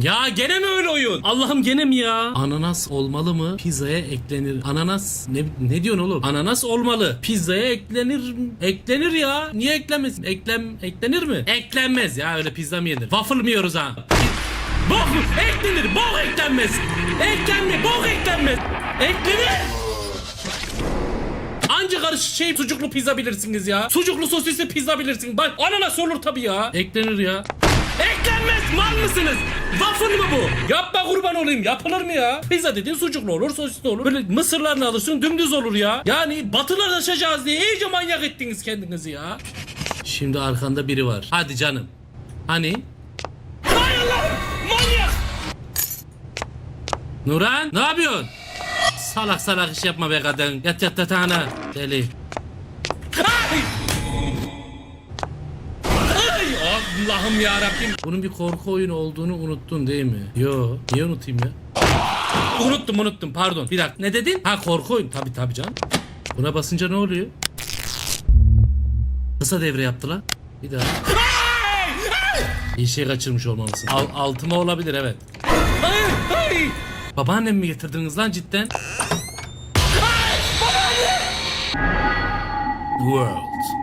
Ya gene mi öyle oyun? Allah'ım gene mi ya? Ananas olmalı mı? Pizzaya eklenir. Ananas ne ne diyorsun oğlum? Ananas olmalı. Pizzaya eklenir? Eklenir ya. Niye eklenmesin? Eklem eklenir mi? Eklenmez ya öyle pizza mı yenir? Waffle mı yiyoruz ha? Mu? Eklenir. Bok eklenmez. Eklenme. Bok eklenmez. Eklenir. Anca karışık şey sucuklu pizza bilirsiniz ya. Sucuklu sosisli pizza bilirsiniz. Bak ananas olur tabii ya. Eklenir ya. Eklenmez mal mısınız? Waffle mı bu? Yapma kurban olayım. Yapılır mı ya? Pizza dediğin sucuklu olur, sosisli olur. Böyle mısırlarını alırsın dümdüz olur ya. Yani batılaşacağız diye iyice manyak ettiniz kendinizi ya. Şimdi arkanda biri var. Hadi canım. Hani? Hay Allah! Manyak! Nuran ne yapıyorsun? Salak salak iş yapma be kadın. Yat yat yatağına. Deli. Ay! Allah'ım ya Rabbim. Bunun bir korku oyunu olduğunu unuttun değil mi? Yo. Niye unutayım ya? Unuttum unuttum pardon. Bir dakika. Ne dedin? Ha korku oyunu. Tabi tabi canım. Buna basınca ne oluyor? Kısa devre yaptılar. Bir daha. Bir şey kaçırmış olmalısın. Al, altıma olabilir evet. Ay, ay. Babaannem mi getirdiniz lan cidden? World.